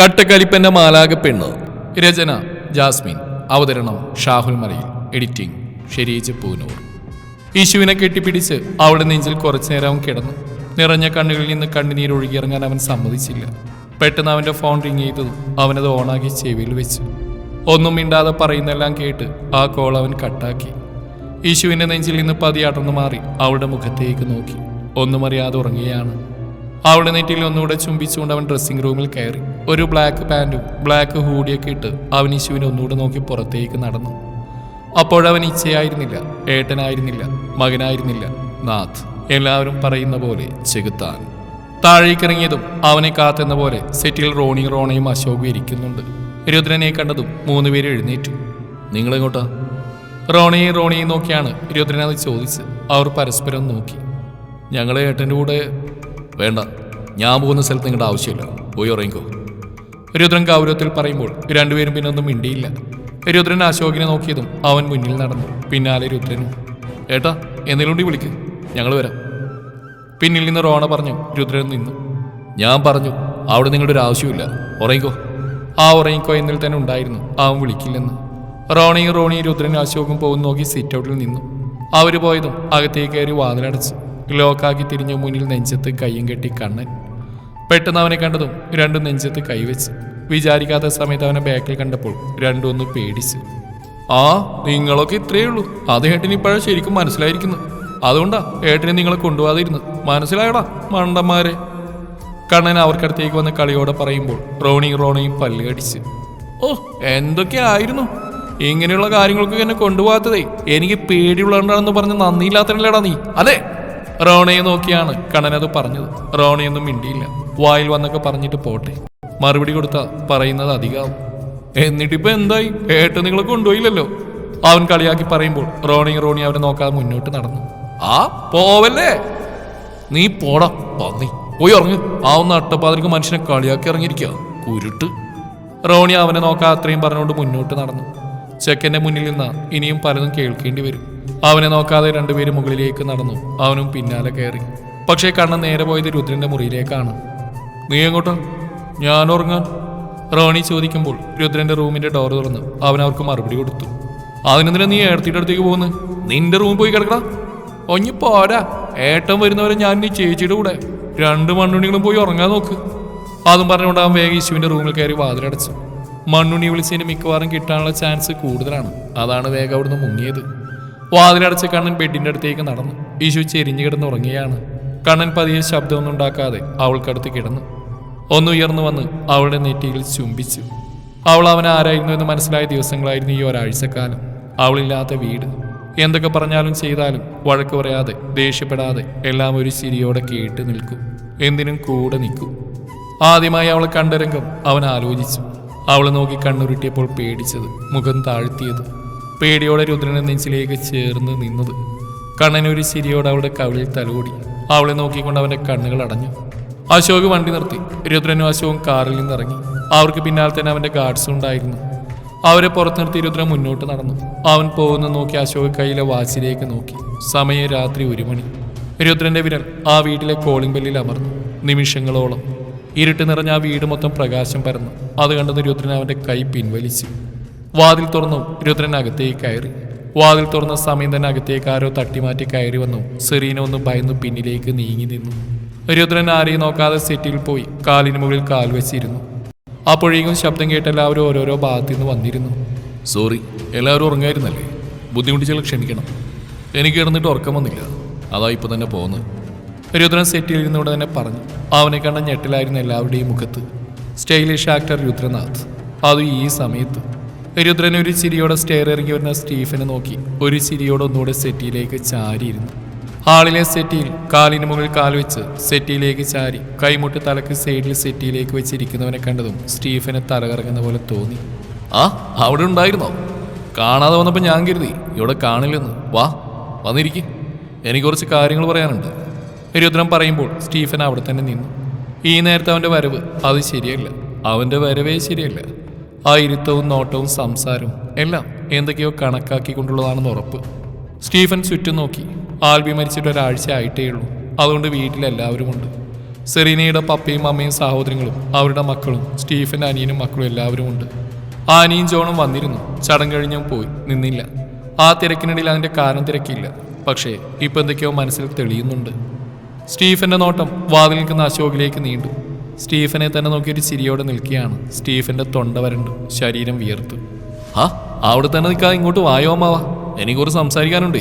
കട്ടക്കലിപ്പന്റെ മാലാക പെണ്ണ്. രചന ജാസ്മിൻ. അവതരണം ഷാഹുൽ മറയിൽ എഡിറ്റിംഗ് ഷെരീജ് പൂനൂർ. യേശുവിനെ കെട്ടിപ്പിടിച്ച് അവളുടെ നെഞ്ചിൽ കുറച്ചു നേരം കിടന്നു. നിറഞ്ഞ കണ്ണുകളിൽ നിന്ന് കണ്ണുനീർ ഒഴുകിയിറങ്ങാൻ അവൻ സമ്മതിച്ചില്ല. പെട്ടെന്ന് അവന്റെ ഫോൺ റിങ് ചെയ്തതും അവനത് ഓണാക്കി ചെവിയിൽ വെച്ചു. ഒന്നും മിണ്ടാതെ പറയുന്നെല്ലാം കേട്ട് ആ കോൾ അവൻ കട്ടാക്കി. യേശുവിന്റെ നെഞ്ചിൽ നിന്ന് പതിയാട്ടൊന്ന് മാറി അവളുടെ മുഖത്തേക്ക് നോക്കി. ഒന്നും അറിയാതെ ഉറങ്ങുകയാണ്. അവളുടെ നെറ്റിൽ ഒന്നുകൂടെ ചുംബിച്ചുകൊണ്ട് അവൻ ഡ്രസ്സിംഗ് റൂമിൽ കയറി. ഒരു ബ്ലാക്ക് പാന്റും ബ്ലാക്ക് ഹൂഡിയൊക്കെ ഇട്ട് അവൻ ഇശുവിനെ ഒന്നുകൂടെ നോക്കി പുറത്തേക്ക് നടന്നു. അപ്പോഴവൻ ഇച്ഛയായിരുന്നില്ല ഏട്ടനായിരുന്നില്ല മകനായിരുന്നില്ല. നാഥ് എല്ലാവരും പറയുന്ന പോലെ ചെകുത്താൻ. താഴേക്കിറങ്ങിയതും അവനെ കാത്തെന്ന പോലെ സെറ്റിൽ റോണി റോണയും അശോകും ഇരിക്കുന്നുണ്ട്. രുദ്രനെ കണ്ടതും മൂന്നുപേര് എഴുന്നേറ്റു. നിങ്ങളെങ്ങോട്ടാ? റോണയും റോണിയും നോക്കിയാണ് രുദ്രൻ അത് ചോദിച്ച് അവർ പരസ്പരം നോക്കി. ഞങ്ങളെ ഏട്ടന്റെ കൂടെ വേണ്ട. ഞാൻ പോകുന്ന സ്ഥലത്ത് നിങ്ങളുടെ ആവശ്യമില്ല. പോയി ഉറങ്ങിക്കോ. രുദ്രൻ ഗൗരവത്തിൽ പറയുമ്പോൾ രണ്ടുപേരും പിന്നെ ഒന്നും മിണ്ടിയില്ല. രുദ്രൻ അശോകിനെ നോക്കിയതും അവൻ മുന്നിൽ നടന്നു. പിന്നാലെ രുദ്രനും ഏട്ടാ എന്തെങ്കിലും വിളിക്ക്. ഞങ്ങൾ വരാം. പിന്നിൽ നിന്ന് റോണ പറഞ്ഞു രുദ്രൻ നിന്നു. ഞാൻ പറഞ്ഞു അവിടെ നിങ്ങളുടെ ഒരു ആവശ്യമില്ല ഉറങ്ങിക്കോ. ആ ഉറങ്ങിക്കോ എന്നിൽ തന്നെ ഉണ്ടായിരുന്നു. അവൻ വിളിക്കില്ലെന്ന്. റോണയും റോണിയും രുദ്രൻ അശോകും പോകുന്ന നോക്കി സിറ്റ് ഔട്ടിൽ നിന്നു. അവർ പോയതും അകത്തേക്ക് കയറി വാതിലടച്ചു ലോക്കാക്കി തിരിഞ്ഞു മുന്നിൽ നെഞ്ചത്ത് കയ്യും കെട്ടി കണ്ണൻ. പെട്ടെന്ന് അവനെ കണ്ടതും രണ്ടും നെഞ്ചത്ത് കൈവച്ച്. വിചാരിക്കാത്ത സമയത്ത് അവനെ ബാക്കിൽ കണ്ടപ്പോൾ രണ്ടും ഒന്ന് പേടിച്ചു. ആ നിങ്ങളൊക്കെ ഇത്രയേ ഉള്ളൂ. അത് ഏട്ടന് ഇപ്പോഴും ശരിക്കും മനസ്സിലായിരിക്കുന്നു അതുകൊണ്ടാ ഏട്ടനെ നിങ്ങളെ കൊണ്ടുപോകാതിരുന്നു മനസ്സിലായടാ മണ്ടന്മാരെ. കണ്ണൻ അവർക്കടുത്തേക്ക് വന്ന് കളിയോടെ പറയുമ്പോൾ റോണിയും റോണയും പല്ലുകടിച്ച് ഓ എന്തൊക്കെയായിരുന്നു ഇങ്ങനെയുള്ള കാര്യങ്ങൾക്ക് എന്നെ കൊണ്ടുപോകാത്തതേ. എനിക്ക് പേടിയുള്ളതുകൊണ്ടാണെന്ന് പറഞ്ഞ് നന്ദിയില്ലാത്തനല്ലേടാ നീ. അതെ. റോണയെ നോക്കിയാണ് കണ്ണൻ അത് പറഞ്ഞത്. റോണയൊന്നും മിണ്ടിയില്ല. വായിൽ വന്നൊക്കെ പറഞ്ഞിട്ട് പോട്ടെ. മറുപടി കൊടുത്ത പറയുന്നത് അധികമാവും എന്നിട്ടിപ്പോ എന്തായി? ഏട്ടൻ നിങ്ങളെ കൊണ്ടുപോയില്ലല്ലോ. അവൻ കളിയാക്കി പറയുമ്പോൾ റോണി റോണി അവരെ നോക്കാതെ മുന്നോട്ട് നടന്നു. ആ പോവല്ലേ? നീ പോടാ പന്നി. പോയി ഇറങ്ങ് ആ ഒന്ന് അട്ടപ്പാതിരിക്ക് മനുഷ്യനെ കളിയാക്കി ഇറങ്ങിയിരിക്കുക കുരുട്ട്. റോണി അവനെ നോക്കാൻ അത്രയും പറഞ്ഞുകൊണ്ട് മുന്നോട്ട് നടന്നു. ചെക്കന്റെ മുന്നിൽ നിന്ന് ഇനിയും പലതും കേൾക്കേണ്ടി വരും. അവനെ നോക്കാതെ രണ്ടുപേരും മുകളിലേക്ക് നടന്നു. അവനും പിന്നാലെ കയറി. പക്ഷേ കണ്ണൻ നേരെ പോയത് രുദ്രന്റെ മുറിയിലേക്കാണ്. നീ എങ്ങോട്ടാ? ഞാൻ ഉറങ്ങാൻ റോണി ചോദിക്കുമ്പോൾ രുദ്രന്റെ റൂമിന്റെ ഡോർ തുറന്ന് അവൻ അവർക്ക് മറുപടി കൊടുത്തു. അതിനെന്തിനാ നീ ഏടത്തിയുടെ അടുത്തേക്ക് പോകുന്നു? നിന്റെ റൂം പോയി കിടക്കടാ. ഒഞ്ഞി പോരാ. ഏട്ടൻ വരുന്നവരെ ഞാൻ നീ ചേച്ചിയുടെ കൂടെ. രണ്ട് മണ്ണുണികളും പോയി ഉറങ്ങാൻ നോക്ക്. അതും പറഞ്ഞുകൊണ്ട് അവൻ വേഗം റൂമിൽ കയറി വാതിലടച്ചു. മണ്ണുണ്ണി വിളിച്ചതിന് മിക്കവാറും കിട്ടാനുള്ള ചാൻസ് കൂടുതലാണ്. അതാണ് വേഗം അവിടുന്ന് മുങ്ങിയത്. വാതിലടച്ച കണ്ണൻ ബെഡിന്റെ അടുത്തേക്ക് നടന്നു. യേശു ചെരിഞ്ഞു കിടന്ന് കണ്ണൻ പതിയെ ശബ്ദമൊന്നും ഉണ്ടാക്കാതെ അവൾക്കടുത്ത് കിടന്നു. ഒന്നുയർന്നു വന്ന് അവളുടെ നെറ്റിയിൽ ചുംബിച്ചു. അവൾ അവൻ ആരായിരുന്നു എന്ന് മനസ്സിലായ ദിവസങ്ങളായിരുന്നു ഈ ഒരാഴ്ചക്കാലം. അവളില്ലാത്ത വീട്. എന്തൊക്കെ പറഞ്ഞാലും ചെയ്താലും വഴക്ക് പറയാതെ ദേഷ്യപ്പെടാതെ എല്ലാം ഒരു ചിരിയോടെ കേട്ട് നിൽക്കും. എന്തിനും കൂടെ നിൽക്കും. ആദ്യമായി അവളെ കണ്ട രംഗം അവൻ ആലോചിച്ചു. അവളെ നോക്കി കണ്ണുരുട്ടിയപ്പോൾ പേടിച്ചത് മുഖം താഴ്ത്തിയത്. പേടിയോടെ രുദ്രനെ നെഞ്ചിലേക്ക് ചേർന്ന് നിന്നത്. കണ്ണനൊരു ചിരിയോടെ അവളുടെ കവിളിൽ തലോടി. അവളെ നോക്കിക്കൊണ്ട് അവന്റെ കണ്ണുകൾ അടഞ്ഞു. അശോക് വണ്ടി നിർത്തി. രുദ്രനും അശോകും കാറിൽ നിന്ന് ഇറങ്ങി. അവർക്ക് പിന്നാലെ തന്നെ അവന്റെ ഗാർഡ്സും ഉണ്ടായിരുന്നു. അവരെ പുറത്തു നിർത്തി രുദ്രൻ മുന്നോട്ട് നടന്നു. അവൻ പോകുന്ന നോക്കി അശോക് കയ്യിലെ വാച്ചിലേക്ക് നോക്കി. സമയം രാത്രി ഒരു മണി. രുദ്രന്റെ വിരൽ ആ വീട്ടിലെ കോളിംഗ് ബെല്ലിൽ അമർന്നു. നിമിഷങ്ങളോളം. ഇരുട്ട് നിറഞ്ഞ ആ വീട് മൊത്തം പ്രകാശം പരന്നു. അത് കണ്ടത് രുദ്രൻ അവന്റെ കൈ പിൻവലിച്ചു. വാതിൽ തുറന്നു. രുദ്രൻ അകത്തേക്ക് കയറി. വാതിൽ തുറന്ന സമയം തന്നെ അകത്തേക്ക് ആരോ തട്ടിമാറ്റി കയറി വന്നു. സെറീന ഒന്ന് ഭയന്നു പിന്നിലേക്ക് നീങ്ങി നിന്നു. രുദ്രൻ ആരെയും നോക്കാതെ സെറ്റിൽ പോയി. കാലിന് മുകളിൽ കാൽ വെച്ചിരുന്നു. അപ്പോഴേക്കും ശബ്ദം കേട്ട് എല്ലാവരും ഓരോരോ ഭാഗത്തു നിന്ന് വന്നിരുന്നു. സോറി എല്ലാവരും ഉറങ്ങായിരുന്നല്ലേ? ബുദ്ധിമുട്ടിച്ചാൽ ക്ഷമിക്കണം എനിക്ക് കിടന്നിട്ട് ഉറക്കം വന്നില്ല. അതാ ഇപ്പൊ തന്നെ പോകുന്നത് രുദ്രൻ സെറ്റിൽ ഇരുന്നുകൊണ്ട് തന്നെ പറഞ്ഞു. അവനെ കണ്ട ഞെട്ടിലായിരുന്നു എല്ലാവരുടെയും മുഖത്ത്. Stylish actor Rudranath. അതും ഈ സമയത്ത്. രുദ്രൻ ഒരു ചിരിയോടെ സ്റ്റെയർ ഇറങ്ങി വരുന്ന സ്റ്റീഫനെ നോക്കി. ഒരു ചിരിയോടെ ഒന്നുകൂടെ സെറ്റിയിലേക്ക് ചാരിയിരുന്നു. ഹാളിലെ സെറ്റിയിൽ കാലിന് മുകളിൽ കാൽ വെച്ച് സെറ്റിയിലേക്ക് ചാരി കൈമുട്ട് തലക്ക് സൈഡിൽ സെറ്റിയിലേക്ക് വെച്ചിരിക്കുന്നവനെ കണ്ടതും സ്റ്റീഫന് തലകറങ്ങുന്ന പോലെ തോന്നി. ആ അവിടെ ഉണ്ടായിരുന്നോ? കാണാതെ വന്നപ്പോൾ ഞാൻ കരുതി ഇവിടെ കാണില്ലെന്ന്. വാ വന്നിരിക്കും. എനിക്ക് കുറച്ച് കാര്യങ്ങൾ പറയാനുണ്ട്. രുദ്രൻ പറയുമ്പോൾ സ്റ്റീഫൻ അവിടെ തന്നെ നിന്നു. ഈ നേരത്തെ അവന്റെ വരവ് അത് ശരിയല്ല. അവന്റെ വരവേ ശരിയല്ല. ആ ഇരുത്തവും നോട്ടവും സംസാരവും എല്ലാം എന്തൊക്കെയോ കണക്കാക്കിക്കൊണ്ടുള്ളതാണെന്ന് ഉറപ്പ്. സ്റ്റീഫൻ ചുറ്റും നോക്കി. ആൽബി മരിച്ചിട്ട് ഒരാഴ്ച ആയിട്ടേ ഉള്ളൂ. അതുകൊണ്ട് വീട്ടിലെല്ലാവരും ഉണ്ട്. സെറീനയുടെ പപ്പയും അമ്മയും സഹോദരങ്ങളും അവരുടെ മക്കളും സ്റ്റീഫന്റെ അനിയനും മക്കളും എല്ലാവരും ഉണ്ട്. ആനിയും ജോണും വന്നിരുന്നു. ചടങ്ങ് കഴിഞ്ഞും പോയി. നിന്നില്ല. ആ തിരക്കിനിടയിൽ അതിന്റെ കാരണം തിരക്കില്ല പക്ഷേ ഇപ്പം എന്തൊക്കെയോ മനസ്സിൽ തെളിയുന്നുണ്ട്. സ്റ്റീഫന്റെ നോട്ടം വാതിൽ നിൽക്കുന്ന അശോകിലേക്ക് നീണ്ടു. സ്റ്റീഫനെ തന്നെ നോക്കിയൊരു ചിരിയോടെ നിൽക്കുകയാണ്. സ്റ്റീഫന്റെ തൊണ്ട വരണ്ടു. ശരീരം വിയർത്തു. ആ അവിടെ തന്നെ നിൽക്കാതെ ഇങ്ങോട്ട് വായോ അമ്മാവാ? എനിക്കൊരു സംസാരിക്കാനുണ്ട്.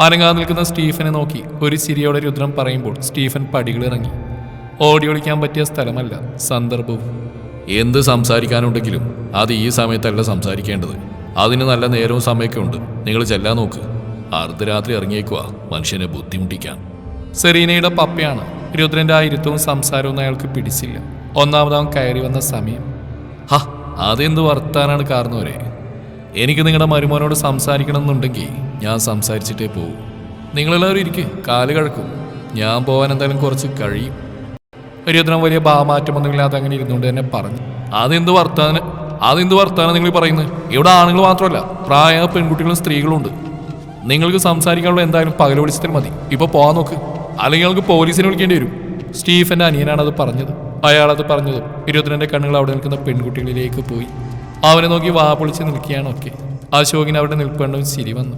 അനങ്ങാതെ നിൽക്കുന്ന സ്റ്റീഫനെ നോക്കി ഒരു ചിരിയോടെ രുദ്രം പറയുമ്പോൾ സ്റ്റീഫൻ പടികളിറങ്ങി. ഓടി ഒളിക്കാൻ പറ്റിയ സ്ഥലമല്ല സന്ദർഭവും. എന്ത് സംസാരിക്കാനുണ്ടെങ്കിലും അത് ഈ സമയത്തല്ല സംസാരിക്കേണ്ടത്. അതിന് നല്ല നേരവും സമയമൊക്കെ ഉണ്ട്. നിങ്ങൾ ചെല്ലാൻ നോക്ക്. അർദ്ധരാത്രി ഇറങ്ങിയേക്കുക മനുഷ്യനെ ബുദ്ധിമുട്ടിക്കാൻ സെറീനയുടെ പപ്പയാണ്. രുദ്രന്റെ ആ ഇരുത്തവും സംസാരവും അയാൾക്ക് പിടിച്ചില്ല. ഒന്നാമതാവും കയറി വന്ന സമയം. ഹ അതെന്ത് വർത്താനാണ് കാരണവരെ എനിക്ക് നിങ്ങളുടെ മരുമോനോട് സംസാരിക്കണമെന്നുണ്ടെങ്കിൽ ഞാൻ സംസാരിച്ചിട്ടേ പോകൂ നിങ്ങളെല്ലാവരും ഇരിക്കും കാൽ കഴക്കും. ഞാൻ പോകാൻ എന്തായാലും കുറച്ച് കഴിയും. രുദ്രൻ വലിയ ഭാവമാറ്റമൊന്നുമില്ലാതെ അങ്ങനെ ഇരുന്നുകൊണ്ട് തന്നെ പറഞ്ഞു. അതെന്ത് വർത്താന അതെന്ത് വർത്താനം നിങ്ങൾ പറയുന്നത്? ഇവിടെ ആണുങ്ങൾ മാത്രമല്ല പ്രായ പെൺകുട്ടികളും സ്ത്രീകളും ഉണ്ട്. നിങ്ങൾക്ക് സംസാരിക്കാനുള്ള എന്തായാലും പകൽ വിളിച്ചിട്ട് മതി. ഇപ്പോൾ പോകാൻ നോക്ക്. അല്ലെങ്കിൽ നിങ്ങൾക്ക് പോലീസിനെ വിളിക്കേണ്ടി വരും. സ്റ്റീഫന്റെ അനിയനാണ് അത് പറഞ്ഞത്. അയാളത് പറഞ്ഞത്. ഇരുപത്തിരണ്ട് കണ്ണുകൾ അവിടെ നിൽക്കുന്ന പെൺകുട്ടികളിലേക്ക് പോയി. അവനെ നോക്കി വാ പൊളിച്ച് നിൽക്കുകയാണ് ഒക്കെ. അശോകിന് അവിടെ നിൽപ്പണ്ടും ചിരി വന്നു.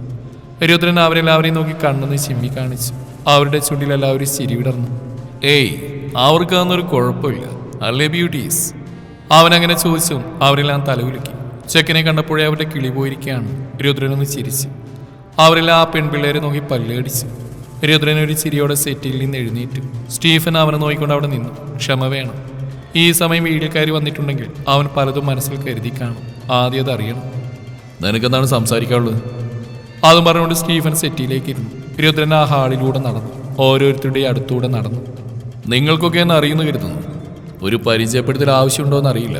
രുദ്രൻ അവരെല്ലാവരെയും നോക്കി കണ്ണെന്ന് ചിമ്മി കാണിച്ചു. അവരുടെ ചുണ്ടിൽ എല്ലാവരും ചിരി വിടർന്നു. ഏയ് അവർക്ക് അതൊന്നൊരു കുഴപ്പമില്ല. അല്ലേ ബ്യൂട്ടീസ് അവനങ്ങനെ ചോദിച്ചു. അവരെല്ലാം തലകുലുക്കി ചെക്കനെ കണ്ടപ്പോഴേ അവരുടെ കിളി പോയിരിക്കുകയാണ്. രുദ്രനൊന്ന് ചിരിച്ചു. അവരെല്ലാം ആ പെൺപിള്ളേരെ നോക്കി പല്ലടിച്ചു. രുദ്രൻ ഒരു ചിരിയോടെ സെറ്റിൽ നിന്ന് എഴുന്നേറ്റു. സ്റ്റീഫൻ അവനെ നോക്കിക്കൊണ്ട് അവിടെ നിന്നു. ക്ഷമ വേണം. ഈ സമയം വീട്ടിൽക്കാരി വന്നിട്ടുണ്ടെങ്കിൽ അവൻ പലതും മനസ്സിൽ കരുതി കാണും. ആദ്യം അത് അറിയണം. നിനക്കെന്താണ് സംസാരിക്കാനുള്ളത്? അതും പറഞ്ഞുകൊണ്ട് സ്റ്റീഫൻ സെറ്റിയിലേക്ക് ഇരുന്നു. രുദ്രൻ ആ ഹാളിലൂടെ നടന്നു. ഓരോരുത്തരുടെ അടുത്തൂടെ നടന്നു. നിങ്ങൾക്കൊക്കെ എന്ന് അറിയുന്നു കരുതുന്നു. ഒരു പരിചയപ്പെടുത്തൽ ആവശ്യമുണ്ടോ എന്നറിയില്ല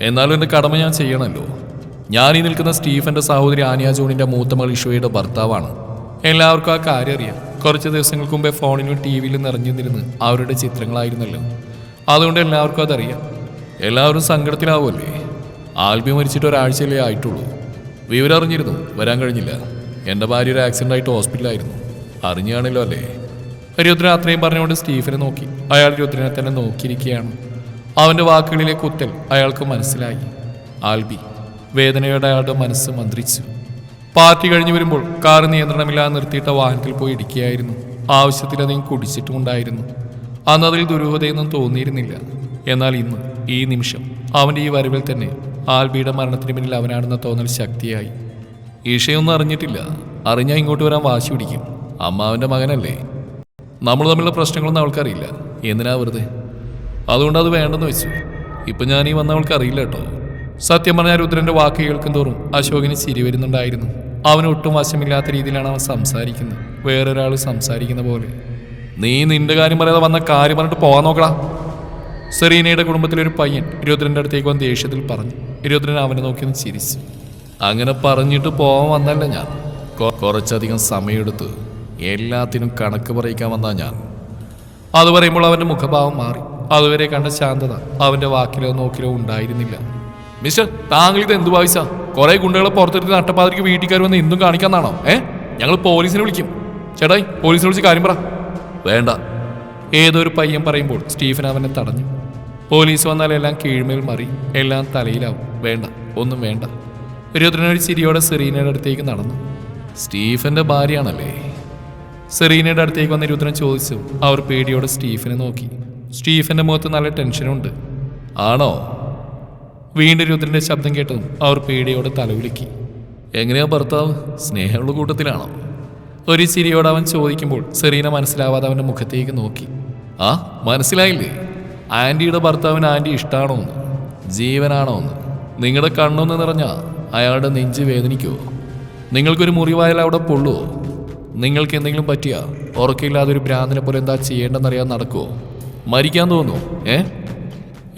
എന്നാലും എന്റെ കടമ ഞാൻ ചെയ്യണമല്ലോ. ഞാൻ ഈ നിൽക്കുന്ന സ്റ്റീഫന്റെ സഹോദരി ആനിയ ജോണിന്റെ മൂത്ത മകൾ ഇഷോയുടെ ഭർത്താവാണ്. എല്ലാവർക്കും ആ കാര്യം അറിയാം. കുറച്ച് ദിവസങ്ങൾക്ക് മുമ്പേ ഫോണിലും ടി വിയിലും നിറഞ്ഞു നിന്നിരുന്ന് അവരുടെ ചിത്രങ്ങളായിരുന്നല്ലോ. അതുകൊണ്ട് എല്ലാവർക്കും അതറിയാം. എല്ലാവരും സങ്കടത്തിലാവുമല്ലേ? ആൽബി മരിച്ചിട്ട് ഒരാഴ്ചയിലേ ആയിട്ടുള്ളൂ. വിവരം അറിഞ്ഞിരുന്നു വരാൻ കഴിഞ്ഞില്ല. എന്റെ ഭാര്യ ഒരു ആക്സിഡന്റ് ആയിട്ട് ഹോസ്പിറ്റലായിരുന്നു അറിഞ്ഞാണല്ലോ അല്ലേ? രുദ്രൻ അത്രയും പറഞ്ഞുകൊണ്ട് സ്റ്റീഫനെ നോക്കി. അയാൾ രുദ്രനെ തന്നെ നോക്കിയിരിക്കുകയാണ്. അവന്റെ വാക്കുകളിലെ കുത്തൽ അയാൾക്ക് മനസ്സിലായി. ആൽബി വേദനയോടെ അയാളുടെ മനസ്സ് മന്ത്രിച്ചു. പാർട്ടി കഴിഞ്ഞു വരുമ്പോൾ കാർ നിയന്ത്രണമില്ലാതെ നിർത്തിയിട്ട വാഹനത്തിൽ പോയി ഇടിക്കുകയായിരുന്നു. ആവശ്യത്തിലധികം കുടിച്ചിട്ടുമുണ്ടായിരുന്നു. അന്ന് അതിൽ ദുരൂഹതയൊന്നും തോന്നിയിരുന്നില്ല. എന്നാൽ ഇന്ന് ഈ നിമിഷം അവന്റെ ഈ വരവിൽ തന്നെ ആൽബിയുടെ മരണത്തിന് പിന്നിൽ അവനാണെന്ന തോന്നൽ ശക്തിയായി. ഈഷയൊന്നും അറിഞ്ഞിട്ടില്ല. അറിഞ്ഞാൽ ഇങ്ങോട്ട് വരാൻ വാശി പിടിക്കും. അമ്മാവന്റെ മകനല്ലേ? നമ്മൾ തമ്മിലുള്ള പ്രശ്നങ്ങളൊന്നും അവൾക്കറിയില്ല. എന്തിനാ വെറുതെ? അതുകൊണ്ട് അത് വേണ്ടെന്ന് വെച്ചു. ഇപ്പം ഞാൻ ഈ വന്നവൾക്ക് അറിയില്ല കേട്ടോ. സത്യം പറഞ്ഞാൽ രുദ്രന്റെ വാക്ക് കേൾക്കും തോറും അശോകിന് ചിരി വരുന്നുണ്ടായിരുന്നു. അവന് ഒട്ടും വശമില്ലാത്ത രീതിയിലാണ് അവൻ സംസാരിക്കുന്നത്. വേറൊരാൾ സംസാരിക്കുന്ന പോലെ. നീ നിന്റെ കാര്യം പറയാതെ വന്ന കാര്യം പറഞ്ഞിട്ട് പോകാൻ നോക്കടാ. സെറീനയുടെ കുടുംബത്തിലെ ഒരു പയ്യൻ ഇരുപത്തിരണ്ടിന്റെ അടുത്തേക്ക് വന്ന് ദേഷ്യത്തിൽ പറഞ്ഞു. ഇരുപത്തിരണ്ട് അവനെ നോക്കി ഒന്ന് ചിരിച്ചു. അങ്ങനെ പറഞ്ഞിട്ട് പോകാൻ വന്നല്ല ഞാൻ. കുറച്ചധികം സമയമെടുത്ത് എല്ലാത്തിനും കണക്ക് പറയിക്കാൻ വന്നാ ഞാൻ. അത് പറയുമ്പോൾ അവന്റെ മുഖഭാവം മാറി. അതുവരെ കണ്ട ശാന്തത അവന്റെ വാക്കിലോ നോക്കിലോ ഉണ്ടായിരുന്നില്ല. മിസ്റ്റർ താങ്കൾ ഇത് എന്ത് വായിച്ച? കുറെ ഗുണ്ടകളെ പുറത്തെടുത്ത് നട്ടപ്പാതിരിക്ക് വീട്ടിൽ കയറി വന്ന് എന്തും കാണിക്കാന്നാണോ? ഏ? ഞങ്ങൾ പോലീസിനെ വിളിക്കും. ചേട്ടായി പോലീസിനെ വിളിച്ച് കാര്യം പറ. വേണ്ട. ഏതൊരു പയ്യൻ പറയുമ്പോൾ സ്റ്റീഫൻ അവനെ തടഞ്ഞു. പോലീസ് വന്നാൽ എല്ലാം കീഴ്മേൽ മറി എല്ലാം തലയിലാവും. വേണ്ട ഒന്നും വേണ്ട. ഒരു ചിരിയോടെ സെറീനയുടെ അടുത്തേക്ക് നടന്നു. സ്റ്റീഫന്റെ ഭാര്യയാണല്ലേ? സെറീനയുടെ അടുത്തേക്ക് വന്ന രുദ്രൻ ചോദിച്ചു. അവർ പേടിയോടെ സ്റ്റീഫനെ നോക്കി. സ്റ്റീഫന്റെ മുഖത്ത് നല്ല ടെൻഷനുണ്ട്. ആണോ? വീണ്ടും രുദ്രന്റെ ശബ്ദം കേട്ടതും അവർ പേടിയോടെ തലവിളിക്കി. എങ്ങനെയാ ഭർത്താവ്? സ്നേഹമുള്ള കൂട്ടത്തിലാണോ? ഒരു ചിരിയോട് അവൻ ചോദിക്കുമ്പോൾ സെറീന മനസ്സിലാവാതെ അവന്റെ മുഖത്തേക്ക് നോക്കി. ആ മനസ്സിലായില്ലേ? ആന്റിയുടെ ഭർത്താവിന് ആന്റി ഇഷ്ടമാണോ എന്ന്? ജീവനാണോ എന്ന്? നിങ്ങളുടെ കണ്ണൊന്ന് നിറഞ്ഞ അയാളുടെ നെഞ്ച് വേദനിക്കുമോ നിങ്ങൾക്കൊരു മുറിവായാൽ അവിടെ പൊള്ളുവോ? നിങ്ങൾക്ക് എന്തെങ്കിലും പറ്റിയ? ഉറക്കമില്ലാതെ ഒരു ഭ്രാന്തിനെ പോലെ എന്താ ചെയ്യേണ്ടെന്നറിയാൻ നടക്കുമോ മരിക്കാൻ തോന്നുന്നു ഏ?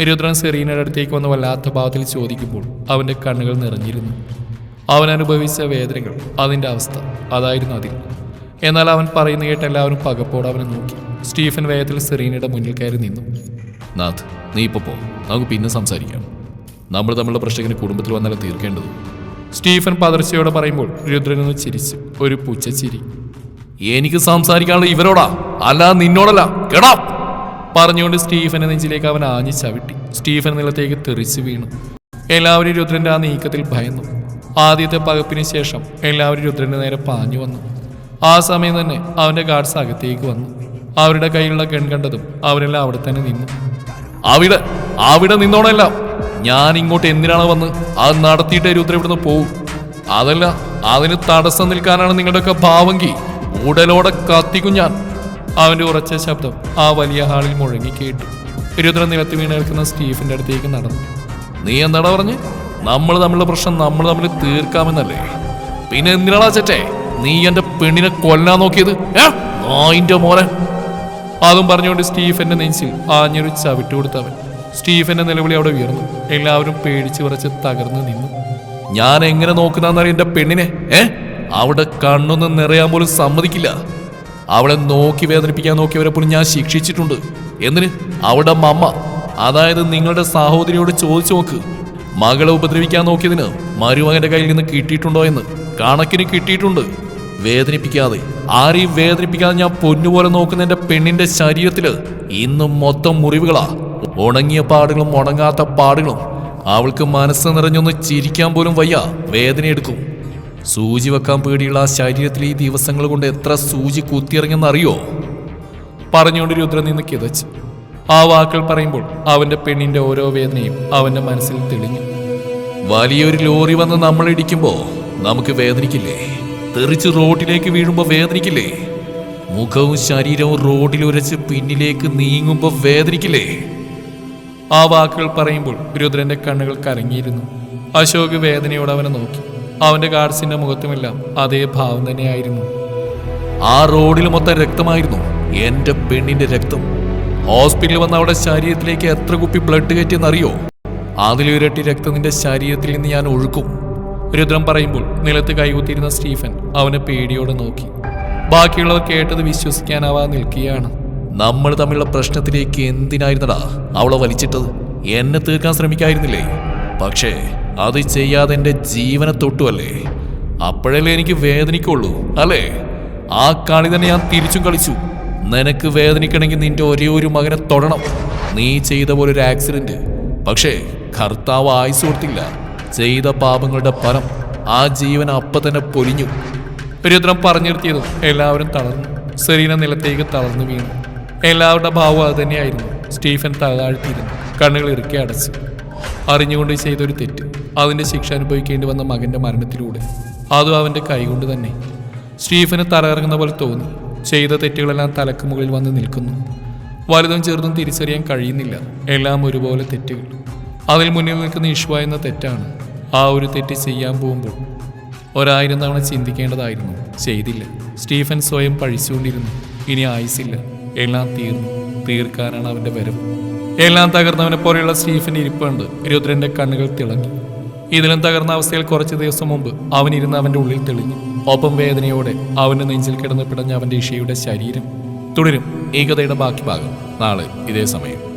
രുദ്രൻ സെറീനയുടെ അടുത്തേക്ക് വന്ന് വല്ലാത്ത ഭാവത്തിൽ ചോദിക്കുമ്പോൾ അവന്റെ കണ്ണുകൾ നിറഞ്ഞിരുന്നു. അവൻ അനുഭവിച്ച വേദനകൾ അതിന്റെ അവസ്ഥ അതായിരുന്നു അതിൽ. എന്നാൽ അവൻ പറയുന്ന കേട്ട് എല്ലാവരും പകപ്പോടെ അവനെ നോക്കി. സ്റ്റീഫൻ വേഗത്തിൽ സെറീനയുടെ മുന്നിൽ കയറി നിന്നു. നാഥ് നീ ഇപ്പോൾ പോ. നമുക്ക് പിന്നെ സംസാരിക്കാം. നമ്മൾ തമ്മിലുള്ള പ്രശ്നത്തിന് കുടുംബത്തിൽ വന്നാലും തീർക്കേണ്ടത്. സ്റ്റീഫൻ പതർച്ചയോടെ പറയുമ്പോൾ രുദ്രനൊന്ന് ചിരിച്ചു. ഒരു പുച്ച ചിരി. എനിക്ക് സംസാരിക്കാനുള്ള ഇവരോടാ. അല്ല നിന്നോടല്ല. കേടാ. പറഞ്ഞുകൊണ്ട് സ്റ്റീഫനെ നെഞ്ചിലേക്ക് അവൻ ആഞ്ഞു ചവിട്ടി. സ്റ്റീഫൻ നിലത്തേക്ക് തെറിച്ചു വീണു. എല്ലാവരും രുദ്രന്റെ ആ നീക്കത്തിൽ ഭയന്നു. ആദ്യത്തെ പകപ്പിന് ശേഷം എല്ലാവരും രുദ്രന്റെ നേരെ പാഞ്ഞു വന്നു. ആ സമയം തന്നെ അവന്റെ ഗാർഡ്സ് അകത്തേക്ക് വന്നു. അവരുടെ കയ്യിലുള്ള ഗൺ കണ്ടതും അവരെല്ലാം അവിടെ തന്നെ നിന്നു. അവിടെ അവിടെ നിന്നോണല്ല. ഞാൻ ഇങ്ങോട്ട് എന്തിനാണ് വന്ന്? അത് നടത്തിയിട്ട് രുദ്ര ഇവിടുന്ന് പോവും. അതല്ല അതിന് തടസ്സം നിൽക്കാനാണ് നിങ്ങളുടെയൊക്കെ ഭാവങ്കി ഉടലോടെ കത്തിക്കും ഞാൻ. അവന്റെ ഉറച്ച ശബ്ദം ആ വലിയ ഹാളിൽ മുഴങ്ങി കേട്ടു. രുദ്ര നിലത്ത് വീണ് നിൽക്കുന്ന സ്റ്റീഫിന്റെ അടുത്തേക്ക് നടന്നു. നീ എന്താടാ പറഞ്ഞ്? നമ്മൾ തമ്മിലുള്ള പ്രശ്നം നമ്മൾ തമ്മിൽ തീർക്കാമെന്നല്ലേ? പിന്നെ എന്തിനാടാ ചേട്ടേ നീ എന്റെ പെണ്ണിനെ കൊല്ലാൻ നോക്കിയത്? ഏ? നായിന്റെ മോനെ. അതും പറഞ്ഞുകൊണ്ട് സ്റ്റീഫന്റെ നെഞ്ചിൽ ആഞ്ഞൊരു ചവിട്ട് കൊടുത്തവൻ. സ്റ്റീഫന്റെ നിലവിളി അവിടെ ഉയർന്നു. എല്ലാവരും പേടിച്ചു വിറച്ച് തകർന്നു നിന്നു. ഞാൻ എങ്ങനെ നോക്കുന്നറിയ എന്റെ പെണ്ണിനെ? ഏ? അവിടെ കണ്ണൊന്നും നിറയാൻ പോലും സമ്മതിക്കില്ല. അവളെ നോക്കി വേദനിപ്പിക്കാൻ നോക്കിയവരെ പോലും ഞാൻ ശിക്ഷിച്ചിട്ടുണ്ട്. എന്തിന്? അവിടെ മമ്മ. അതായത് നിങ്ങളുടെ സഹോദരിയോട് ചോദിച്ചു നോക്ക്. മകളെ ഉപദ്രവിക്കാൻ നോക്കിയതിന് മരുമകന്റെ കയ്യിൽ നിന്ന് കിട്ടിയിട്ടുണ്ടോ എന്ന് കണക്കിന് കിട്ടിയിട്ടുണ്ട്. വേദനിപ്പിക്കാതെ ആരെയും വേദനിപ്പിക്കാതെ ഞാൻ പൊന്നുപോലെ നോക്കുന്ന എന്റെ പെണ്ണിന്റെ ശരീരത്തിൽ ഇന്നും മൊത്തം മുറിവുകളാ. ഉണങ്ങിയ പാടുകളും ഉണങ്ങാത്ത പാടുകളും അവൾക്ക് മനസ്സ് നിറഞ്ഞൊന്ന് ചിരിക്കാൻ പോലും വയ്യ. വേദനയെടുക്കും സൂചി വെക്കാൻ പേടിയുള്ള ആ ശരീരത്തിൽ ഈ ദിവസങ്ങൾ കൊണ്ട് എത്ര സൂചി കുത്തിയിറങ്ങിയെന്നറിയോ പറഞ്ഞുകൊണ്ട് രുദ്രൻ നിന്ന് കിതച്ചു. ആ വാക്കുകൾ പറയുമ്പോൾ അവന്റെ പെണ്ണിന്റെ ഓരോ വേദനയും അവന്റെ മനസ്സിൽ തെളിഞ്ഞു. വലിയൊരു ലോറി വന്ന് നമ്മൾ ഇടിക്കുമ്പോ നമുക്ക് വേദനിക്കില്ലേ? തെറിച്ച് റോഡിലേക്ക് വീഴുമ്പോ വേദനിക്കില്ലേ? മുഖവും ശരീരവും റോഡിൽ ഉരച്ച് പിന്നിലേക്ക് നീങ്ങുമ്പോ വേദനിക്കില്ലേ? ആ വാക്കുകൾ പറയുമ്പോൾ രുദ്രന്റെ കണ്ണുകൾ കറങ്ങിയിരുന്നു. അശോക് വേദനയോടെ അവനെ നോക്കി. അവന്റെ ഗാർഡ്സിന്റെ മുഖത്തുമെല്ലാം അതേ ഭാവം തന്നെയായിരുന്നു. ആ റോഡിൽ മൊത്തം രക്തമായിരുന്നു. എന്റെ പെണ്ണിന്റെ രക്തം. ഹോസ്പിറ്റലിൽ വന്ന അവിടെ ശരീരത്തിലേക്ക് എത്ര കുപ്പി ബ്ലഡ് കയറ്റിയെന്നറിയോ? അതിലിരട്ടി രക്തം നിന്റെ ശരീരത്തിൽ നിന്ന് ഞാൻ ഒഴുക്കും. രുദ്രം പറയുമ്പോൾ നിലത്ത് കൈകുത്തിയിരുന്ന സ്റ്റീഫൻ അവനെ പേടിയോടെ നോക്കി. ബാക്കിയുള്ളവർ കേട്ടത് വിശ്വസിക്കാനാവാതെ നിൽക്കുകയാണ്. നമ്മൾ തമ്മിലുള്ള പ്രശ്നത്തിലേക്ക് എന്തിനായിരുന്നടാ അവളെ വലിച്ചിട്ടത്? എന്നെ തീർക്കാൻ ശ്രമിക്കായിരുന്നില്ലേ? പക്ഷേ അത് ചെയ്യാതെ എന്റെ ജീവനെ തൊട്ടുവല്ലേ? അപ്പോഴല്ലേ എനിക്ക് വേദനിക്കുള്ളൂ അല്ലേ? ആ കളി തന്നെ ഞാൻ തിരിച്ചും കളിച്ചു. നിനക്ക് വേദനിക്കണമെങ്കിൽ നിന്റെ ഒരേ ഒരു മകനെ തൊടണം. നീ ചെയ്ത പോലെ ഒരു ആക്സിഡന്റ് പക്ഷേ കർത്താവ് ആയുസ് കൊടുത്തില്ല. ചെയ്ത പാപങ്ങളുടെ ഫലം ആ ജീവൻ അപ്പ തന്നെ പൊലിഞ്ഞു. രുദ്രം പറഞ്ഞു നിർത്തിയതും എല്ലാവരും തളർന്നു. സെറീന നിലത്തേക്ക് തളർന്നു വീണു. എല്ലാവരുടെ ഭാവം അത് തന്നെയായിരുന്നു. സ്റ്റീഫൻ തകാഴ്ത്തിയിരുന്നു കണ്ണുകൾ ഇറുക്കി അടച്ചു. അറിഞ്ഞുകൊണ്ട് ചെയ്തൊരു തെറ്റ്. അതിന്റെ ശിക്ഷ അനുഭവിക്കേണ്ടി വന്ന മകന്റെ മരണത്തിലൂടെ. അതും അവന്റെ കൈകൊണ്ട് തന്നെ. സ്റ്റീഫന് തലകറങ്ങുന്ന പോലെ തോന്നി. ചെയ്ത തെറ്റുകളെല്ലാം തലക്ക് മുകളിൽ വന്ന് നിൽക്കുന്നു. വലുതും ചെറുതും തിരിച്ചറിയാൻ കഴിയുന്നില്ല. എല്ലാം ഒരുപോലെ തെറ്റുകൾ. അതിൽ മുന്നിൽ നിൽക്കുന്ന ഇഷ്വ എന്ന തെറ്റാണ്. ആ ഒരു തെറ്റ് ചെയ്യാൻ പോകുമ്പോൾ ഒരായിരം തവണ ചിന്തിക്കേണ്ടതായിരുന്നു. ചെയ്തില്ല. സ്റ്റീഫൻ സ്വയം പഴിച്ചുകൊണ്ടിരുന്നു. ഇനി ആയുസില്ല എല്ലാം തീർന്നു. തീർക്കാനാണ് അവന്റെ വരവ്. എല്ലാം തകർന്നവനെ പോലെയുള്ള സ്റ്റീഫൻ ഇരിപ്പുണ്ട്. രുദ്രന്റെ കണ്ണുകൾ തിളങ്ങി. ഇതിലും തകർന്ന അവസ്ഥയിൽ കുറച്ച് ദിവസം മുമ്പ് അവനിരുന്ന് അവന്റെ ഉള്ളിൽ തെളിഞ്ഞു. ഒപ്പം വേദനയോടെ അവന്റെ നെഞ്ചിൽ കിടന്ന് പിടഞ്ഞ അവന്റെ ഇഷയുടെ ശരീരം തുടരും. ഏകതയുടെ ബാക്കി ഭാഗം നാളെ ഇതേ സമയം.